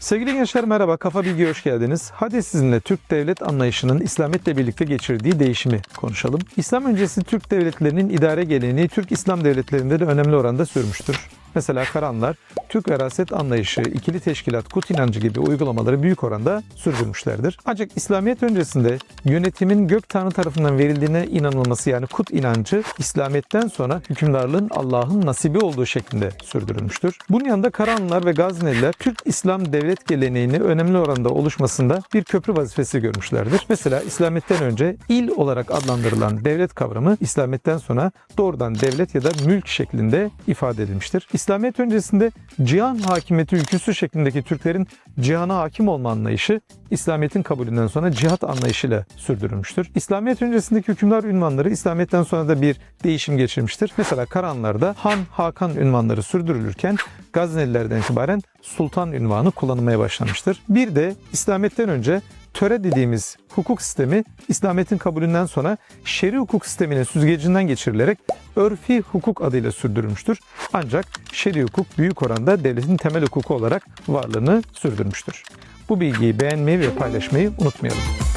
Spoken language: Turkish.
Sevgili gençler merhaba, Kafa Bilgi'ye hoş geldiniz. Hadi sizinle Türk devlet anlayışının İslamiyet'le birlikte geçirdiği değişimi konuşalım. İslam öncesi Türk devletlerinin idare geleneği Türk İslam devletlerinde de önemli oranda sürmüştür. Mesela Karanlar, Türk veraset anlayışı, ikili teşkilat, kut inancı gibi uygulamaları büyük oranda sürdürmüşlerdir. Ancak İslamiyet öncesinde yönetimin gök tanrı tarafından verildiğine inanılması yani kut inancı İslamiyet'ten sonra hükümdarlığın Allah'ın nasibi olduğu şeklinde sürdürülmüştür. Bunun yanında Karanlılar ve Gazneliler Türk İslam devlet geleneğini önemli oranda oluşmasında bir köprü vazifesi görmüşlerdir. Mesela İslamiyet'ten önce il olarak adlandırılan devlet kavramı İslamiyet'ten sonra doğrudan devlet ya da mülk şeklinde ifade edilmiştir. İslamiyet öncesinde cihan hakimiyeti ülküsü şeklindeki Türklerin cihana hakim olma anlayışı İslamiyet'in kabulünden sonra cihat anlayışıyla sürdürülmüştür. İslamiyet öncesindeki hükümdar ünvanları İslamiyet'ten sonra da bir değişim geçirmiştir. Mesela Karanlar'da Han, Hakan ünvanları sürdürülürken Gaznelilerden itibaren Sultan ünvanı kullanılmaya başlamıştır. Bir de İslamiyet'ten önce töre dediğimiz hukuk sistemi İslamiyet'in kabulünden sonra şer'i hukuk sisteminin süzgecinden geçirilerek örfi hukuk adıyla sürdürülmüştür. Ancak şer'i hukuk büyük oranda devletin temel hukuku olarak varlığını sürdürmüştür. Bu bilgiyi beğenmeyi ve paylaşmayı unutmayalım.